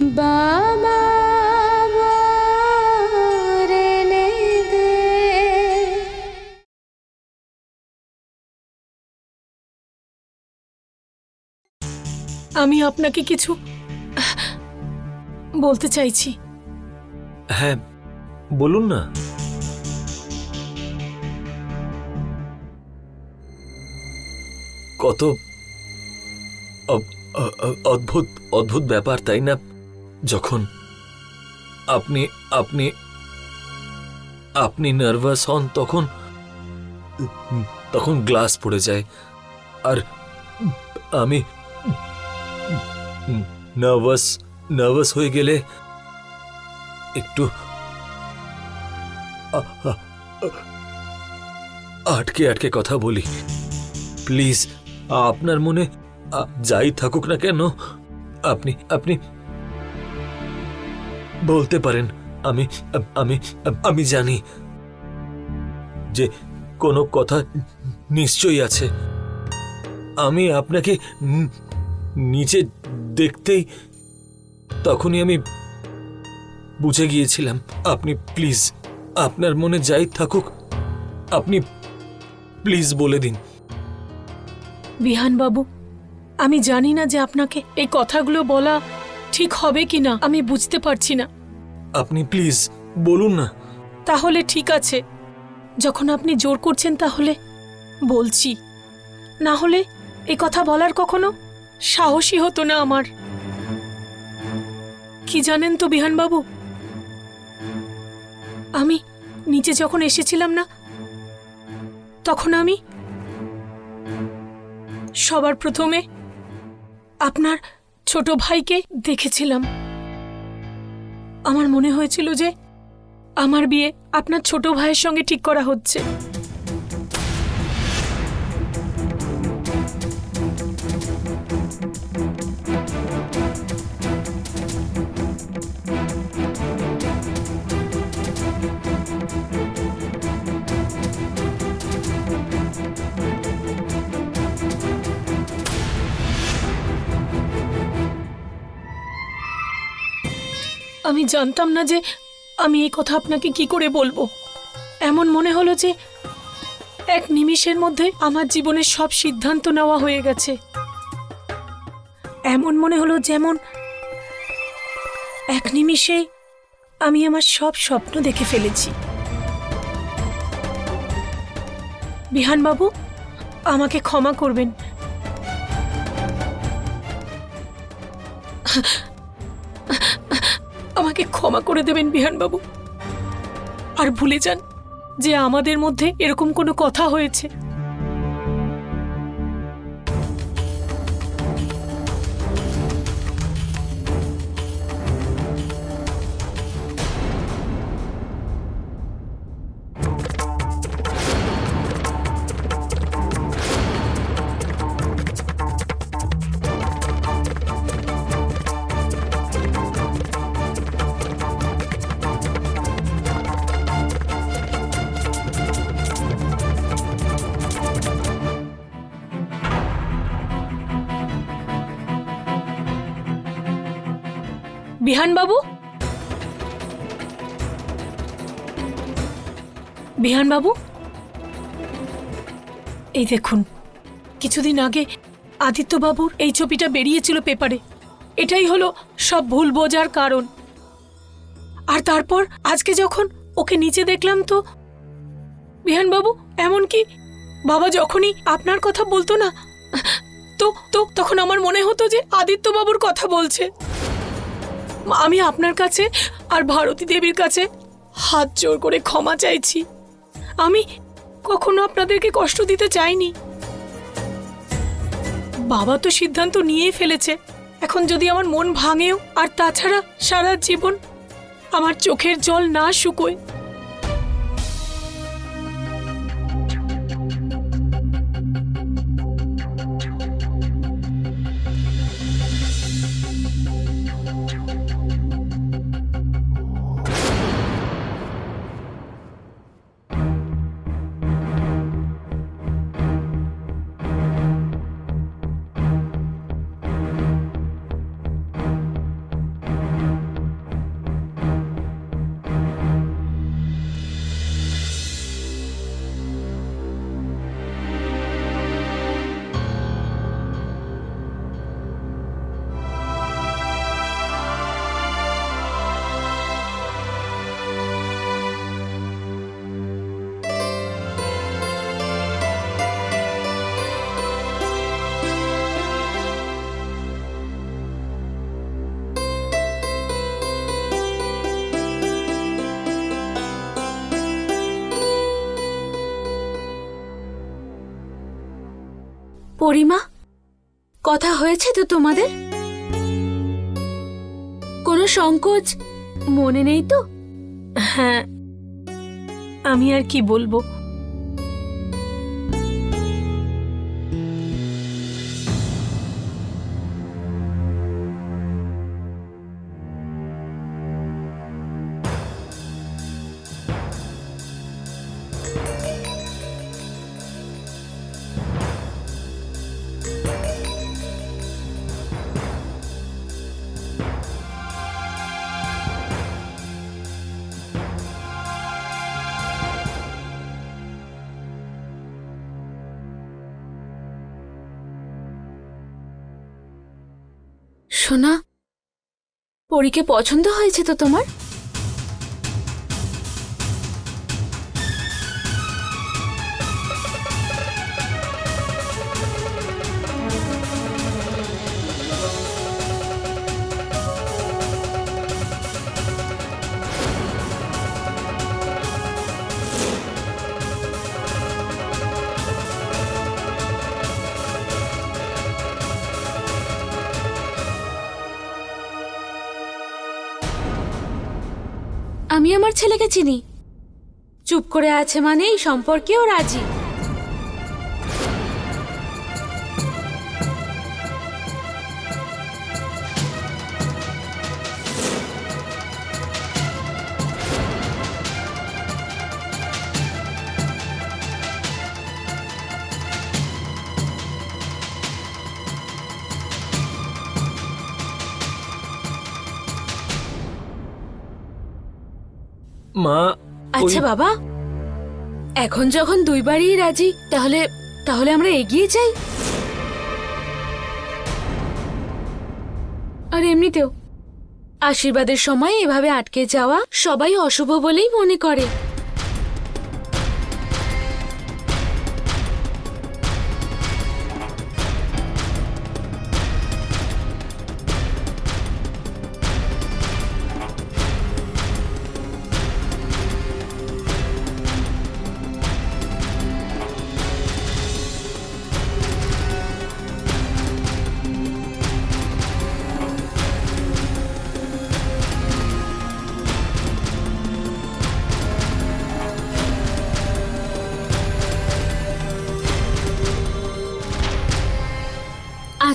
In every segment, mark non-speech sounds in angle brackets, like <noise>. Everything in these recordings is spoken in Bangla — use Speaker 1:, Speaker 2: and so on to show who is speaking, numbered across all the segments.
Speaker 1: বাবা
Speaker 2: আমি আপনাকে কিছু বলতে চাইছি।
Speaker 3: হ্যাঁ বলুন না। কত অদ্ভুত অদ্ভুত ব্যাপার তাই না? যখন আপনি আপনি আপনি নার্ভাস হন, তখন তখন গ্লাস পড়ে যায়। আর আমি নার্ভাস নার্ভাস হয়ে গেলে একটু আটকে আটকে কথা বলি। প্লিজ আপনার মনে যাই থাকুক না কেন, আপনি আপনি বলতে পারেন, আমি আমি আমি জানি যে কোনো কথা নিশ্চয়ই আছে। আমি আপনাকে নিচে দেখতেই তখনই আমি বুঝে গিয়েছিলাম, আপনি প্লিজ, আপনার মনে যাই থাকুক, আপনি প্লিজ বলে দিন।
Speaker 2: বিহানবাবু, আমি জানি না যে আপনাকে এই কথাগুলো বলা ঠিক হবে কি না আমি বুঝতে পারছি না।
Speaker 3: আপনি প্লিজ বলুন না।
Speaker 2: তাহলে ঠিক আছে। যখন আপনি জোর করছেন তাহলে বলছি। না হলে এ কথা বলার কখনো সাহসী হতো না আমার। কি জানেন তো বিহানবাবু? আমি নিচে যখন এসেছিলাম না তখন আমি সবার প্রথমে আপনার ছোট ভাইকে দেখেছিলাম। আমার মনে হয়েছিল যে আমার বিয়ে আপনার ছোট ভাইয়ের সঙ্গে ঠিক করা হচ্ছে। আমি জানতাম না যে আমি এই কথা আপনাকে কি করে বলব। এমন মনে হলো যে এক নিমিষের মধ্যে আমার জীবনের সব সিদ্ধান্ত নেওয়া হয়ে গেছে। এমন মনে হলো যেমন এক নিমিষেই আমি আমার সব স্বপ্ন দেখে ফেলেছি। বিহানবাবু, আমাকে ক্ষমা করবেন। আমাকে ক্ষমা করে দেবেন বিহানবাবু। আর ভুলে যান যে আমাদের মধ্যে এরকম কোনো কথা হয়েছে। বিহানবাবু? বিহানবাবু? এই দেখুন, কিছুদিন আগে আদিত্যবাবুর এই ছবিটা বেরিয়েছিল পেপারে। এটাই হলো সব ভুল বোঝার কারণ। আর তারপর আজকে যখন ওকে নিচে দেখলাম তো, বিহানবাবু এমনকি বাবা যখনই আপনার কথা বলতো না, তো তো তখন আমার মনে হতো যে আদিত্যবাবুর কথা বলছে। আমি আপনার কাছে আর ভারতী দেবীর কাছে হাত জোর করে ক্ষমা চাইছি। আমি কখনো আপনাদেরকে কষ্ট দিতে চাইনি। বাবা তো সিদ্ধান্ত নিয়েই ফেলেছে। এখন যদি আমার মন ভাঙেও, আর তাছাড়া সারা জীবন আমার চোখের জল না শুকোয়
Speaker 4: পরিমা, কথা হয়েছে তো তোমাদের? কোনো সংকোচ? মনে নেই তো?
Speaker 2: হ্যাঁ আমি আর কি বলব?
Speaker 4: সোনা পরীকে পছন্দ হয়েছে তো তোমার? আমি আমার ছেলেকে চিনি। চুপ করে আছে মানে এই সম্পর্কেও রাজি।
Speaker 5: মা
Speaker 4: আচ্ছা বাবা। এখন যখন দুইবারই রাজি, তাহলে তাহলে আমরা এগিয়ে যাই? আর এমনিতেও, আশীর্বাদের সময় এভাবে আটকে যাওয়া সবাই অশুভ বলেই মনে করে।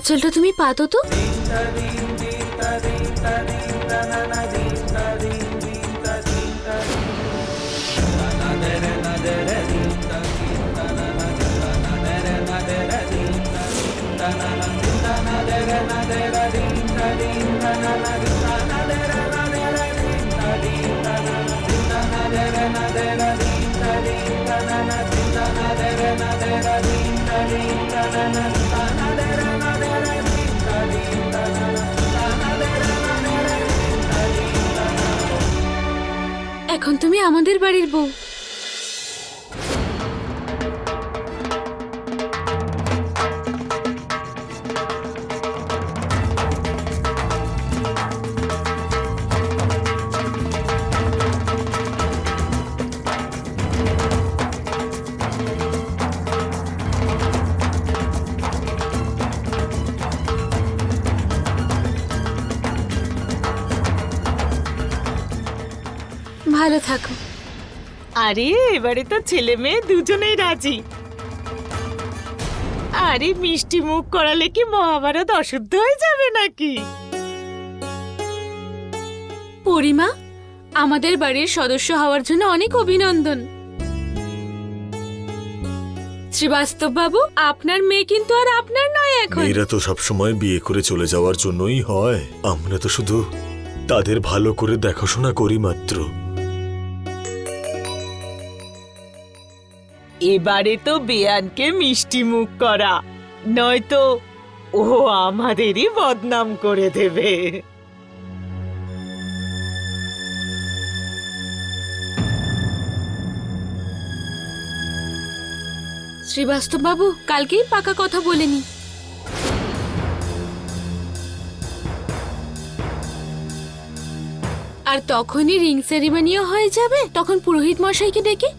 Speaker 4: चलो तुम्ही पाहतो तो Na na na na na na na na na na na এখন তুমি আমাদের বাড়ির বউ। ভালো থাকো।
Speaker 6: আরে এবারে তো ছেলে মেয়ে দুজনেই রাজি। আরে মিষ্টি মুখ করালে কি মহাভারত অশুদ্ধ হয়ে যাবে নাকি?
Speaker 4: পরিমা আমাদের বাড়ির সদস্য হওয়ার জন্য অনেক অভিনন্দন। শ্রীবাস্তব বাবু আপনার মেয়ে কিন্তু আর আপনার নয় এখন।
Speaker 3: মেয়েরা তো সবসময় বিয়ে করে চলে যাওয়ার জন্যই হয়। আমরা তো শুধু তাদের ভালো করে দেখাশোনা করি মাত্র।
Speaker 6: এবারে তো বেয়ানকে মিষ্টি মুখ করা, নয়তো ও আমাদেরই বদনাম করে দেবে।
Speaker 4: শ্রীবাস্তব বাবু কালকেই পাকা কথা বলেনি। আর তখনই রিং সেরিমনিও হয়ে যাবে, তখন পুরোহিত মশাইকে ডেকে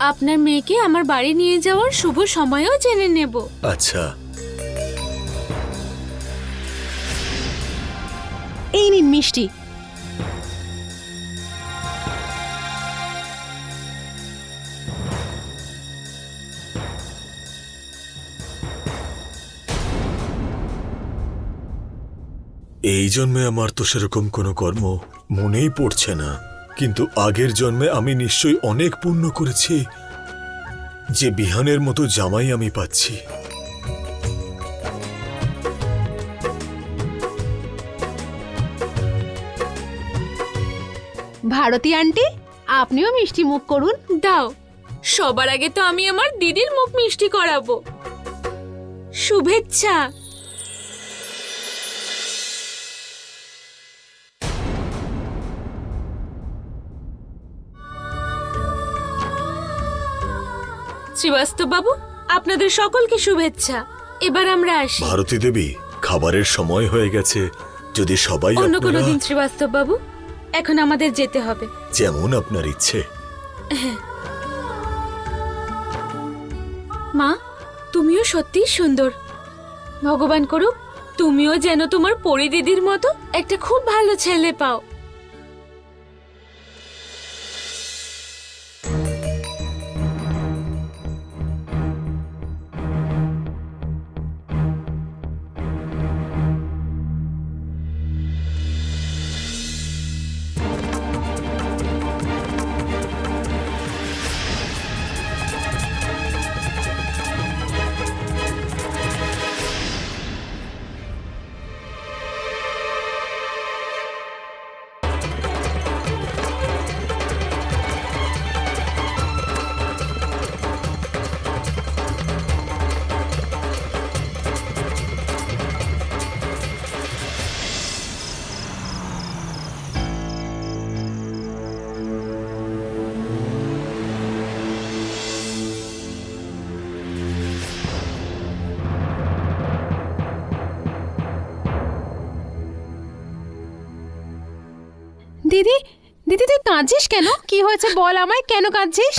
Speaker 4: আপনার মেয়েকে আমার বাড়ি নিয়ে যাওয়ার শুভ সময়ও জেনে নেব।
Speaker 3: আচ্ছা।
Speaker 1: এই নিন মিষ্টি।
Speaker 3: এই জন্মে আমার তো সেরকম কোনো কর্ম মনেই পড়ছে না। কিন্তু আগের জন্মে আমি নিশ্চয়ই অনেক পুণ্য করেছি। যে বিহানের মতো জামাই আমি পাচ্ছি।
Speaker 1: ভারতী আন্টি, আপনিও মিষ্টি মুখ করুন।
Speaker 4: দাও। সবার আগে তো আমি আমার দিদির মুখ মিষ্টি করাবো। শুভেচ্ছা। শ্রীবাস্তব বাবু আপনাদের সকলকে শুভেচ্ছা। এবার আমরা আসি।
Speaker 3: ভারতী দেবী খাবারের সময় হয়ে গেছে। যদি সবাই
Speaker 4: অন্য কোনো দিন শ্রীবাস্তব বাবু এখন আমাদের যেতে হবে।
Speaker 3: যেমন আপনার ইচ্ছে।
Speaker 4: মা তুমিও সত্যি সুন্দর। ভগবান করুক তুমিও যেন তোমার পরিদিদির মতো একটা খুব ভালো ছেলে পাও।
Speaker 1: কাঁদছিস কেন? কি হয়েছে বল আমায় কেন কাঁদছিস?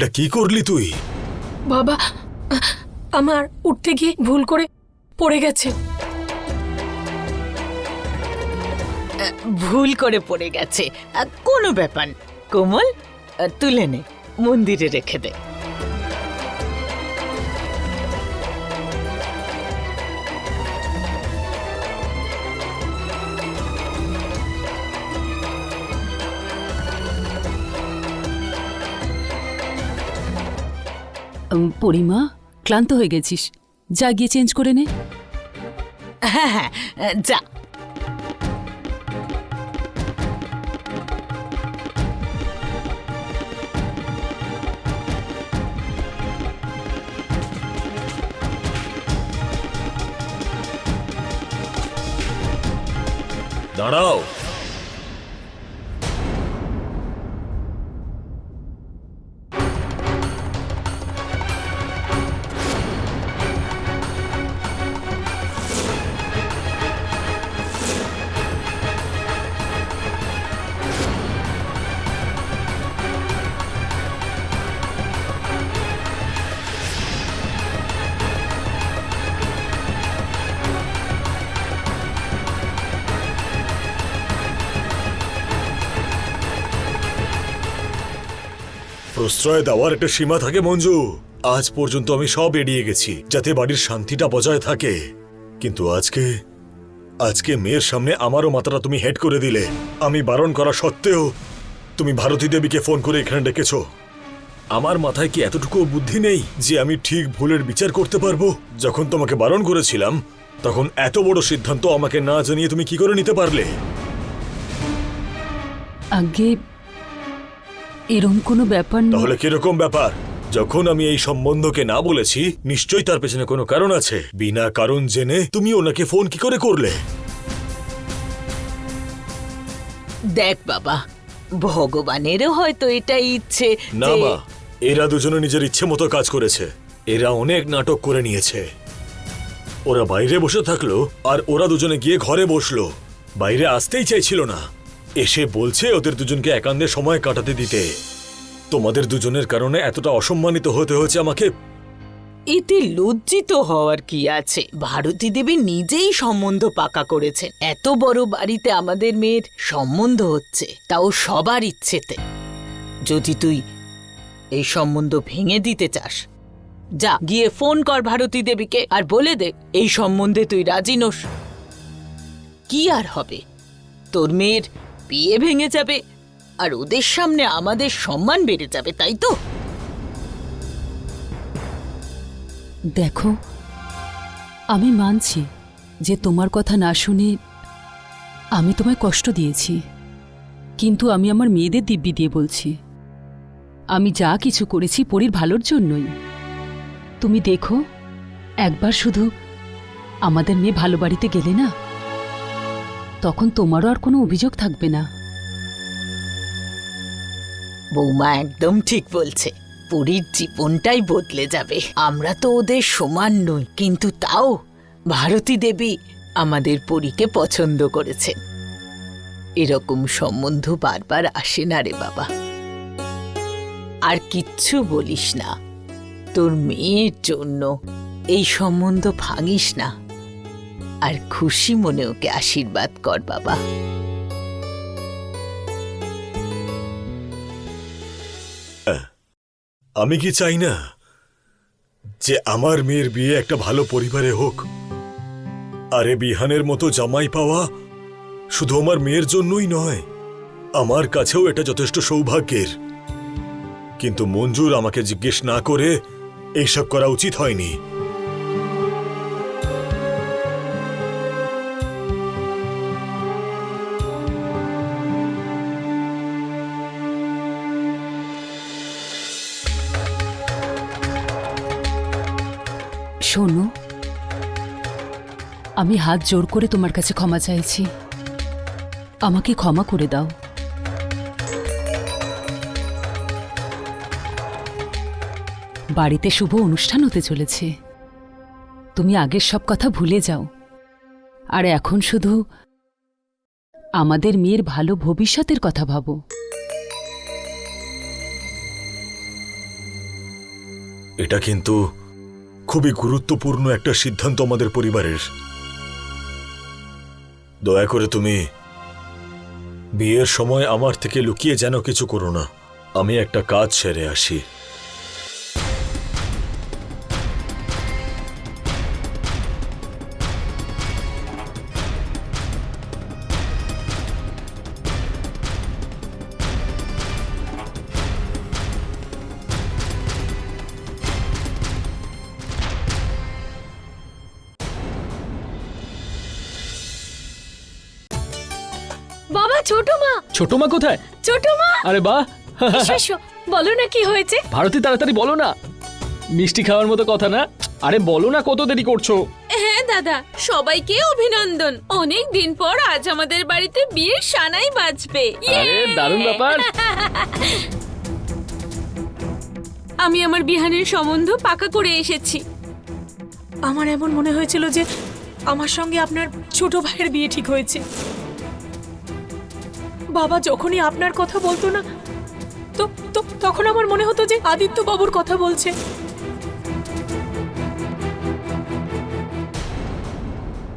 Speaker 3: এটা কি করলি তুই?
Speaker 2: বাবা আমার উঠতে গিয়ে ভুল করে পড়ে গেছে।
Speaker 6: ভুল করে পড়ে গেছে। কোনো ব্যাপার। কোমল তুলে নে। মন্দিরে রেখে দে।
Speaker 7: পরিমা ক্লান্ত হয়ে গেছিস। যা গিয়ে চেঞ্জ করে নে।
Speaker 6: হ্যাঁ হ্যাঁ যা।
Speaker 3: দাঁড়াও। প্রশ্রয় দেওয়ার একটা সীমা থাকে, মঞ্জু। আজ পর্যন্ত আমি সব এড়িয়ে গেছি, যাতে বাড়ির শান্তিটা বজায় থাকে। কিন্তু আজকে আজকে মেয়ের সামনে আমারও মাথাটা তুমি হেড করে দিলে। আমি বারণ করা সত্ত্বেও তুমি ভারতী দেবীকে ফোন করে এখানে ডেকেছ। আমার মাথায় কি এতটুকু বুদ্ধি নেই যে আমি ঠিক ভুলের বিচার করতে পারব? যখন তোমাকে বারণ করেছিলাম, তখন এত বড় সিদ্ধান্ত আমাকে না জানিয়ে তুমি কি করে নিতে পারলে?
Speaker 7: আগে এরম কোনো ব্যাপার না
Speaker 3: তাহলে কীরকম ব্যাপার? যখন আমি এই সম্বন্ধকে না বলেছি নিশ্চয়ই তার পেছনে কোনো কারণ আছে। বিনা কারণ জেনে তুমি ওনাকে ফোন কি করে করলে?
Speaker 6: দেখ বাবা ভগবানেরও হয়তো এটাই ইচ্ছে
Speaker 3: না
Speaker 6: যে
Speaker 3: মা এরা দুজনে নিজের ইচ্ছে মতো কাজ করেছে। এরা অনেক নাটক করে নিয়েছে। ওরা বাইরে বসে থাকল আর ওরা দুজনে গিয়ে ঘরে বসল। বাইরে আসতেই চাইছিল না। এসে বলছে ওদের দুজনকে একান্তে সময় কাটাতে দিতে। তোমাদের দুজনের কারণে এতটা অসম্মানিত হতে হয়েছে আমাকে।
Speaker 6: এতে লজ্জিত হওয়ার কি আছে? ভারতী দেবী নিজেই সম্বন্ধ পাকা করেছেন। এত বড় বাড়িতে আমাদের মেয়ের সম্বন্ধ হচ্ছে, তাও সবার ইচ্ছেতে। যদি তুই এই সম্বন্ধ ভেঙে দিতে চাস, যা, গিয়ে ফোন কর ভারতী দেবীকে আর বলে দে, এই সম্বন্ধে তুই রাজি নোস। কি আর হবে? তোর মেয়ের বিয়ে ভেঙে যাবে। আর ওদের সামনে আমাদের সম্মান বেড়ে যাবে, তাই তো?
Speaker 7: দেখো, আমি মানছি যে তোমার কথা না শুনে আমি তোমায় কষ্ট দিয়েছি। কিন্তু আমি আমার মেয়েদের দিব্যি দিয়ে বলছি, আমি যা কিছু করেছি পরীর ভালোর জন্যই। তুমি দেখো, একবার শুধু আমাদের মেয়ে ভালো বাড়িতে গেলে না তখন তোমারও আর কোনো অভিযোগ থাকবে না।
Speaker 6: বৌমা একদম ঠিক বলছে। পুরীর জীবনটাই বদলে যাবে। আমরা তো ওদের সমান নই, কিন্তু তাও ভারতী দেবী আমাদের পরীকে পছন্দ করেছেন। এরকম সম্বন্ধ বারবার আসে না রে বাবা। আর কিচ্ছু বলিস না। তোর মেয়ের জন্য এই সম্বন্ধ ভাঙিস না। আর খুশি মনে ওকে আশীর্বাদ কর, বাবা।
Speaker 3: আমি কি চাই না যে আমার মেয়ের বিয়ে একটা ভালো পরিবারে হোক? আরে বিহানের মতো জামাই পাওয়া শুধু আমার মেয়ের জন্যই নয়, আমার কাছেও এটা যথেষ্ট সৌভাগ্যের। কিন্তু মঞ্জুর আমাকে জিজ্ঞেস না করে এইসব করা উচিত হয়নি।
Speaker 7: শোনো, আমি হাত জোর করে তোমার কাছে ক্ষমা চাইছি। আমাকে ক্ষমা করে দাও। বাড়িতে শুভ অনুষ্ঠান হতে চলেছে। তুমি আগের সব কথা ভুলে যাও। আর এখন শুধু আমাদের মেয়ের ভালো ভবিষ্যতের কথা ভাবো।
Speaker 3: এটা কিন্তু খুবই গুরুত্বপূর্ণ একটা সিদ্ধান্ত আমাদের পরিবারের। দয়া করে তুমি বিয়ের সময় আমার থেকে লুকিয়ে যেন কিছু করো না। আমি একটা কাজ সেরে আসি।
Speaker 4: ছোট মা
Speaker 8: কোথায়?
Speaker 4: ছোট মা?
Speaker 8: আরে বাহ।
Speaker 4: এসো, এসো। বলো না কি হয়েছে?
Speaker 8: ভারতী তাড়াতাড়ি বলো না। মিষ্টি খাওয়ার মতো কথা না? আরে বলো না কত দেরি করছ।
Speaker 4: হ্যাঁ দাদা সবাইকে অভিনন্দন। অনেক দিন পর আজ আমাদের বাড়িতে বিয়ের সানাই বাজবে।
Speaker 8: আরে দারুণ ব্যাপার। <laughs>
Speaker 4: আমি আমার বিহানের সম্বন্ধ পাকা করে এসেছি।
Speaker 2: আমার এমন মনে হয়েছিল যে আমার সঙ্গে আপনার ছোট ভাইয়ের বিয়ে ঠিক হয়েছে। বাবা যখনই আপনার কথা বলতো না, তো তখন আমার মনে হতো যে আদিত্য বাবুর কথা বলছে।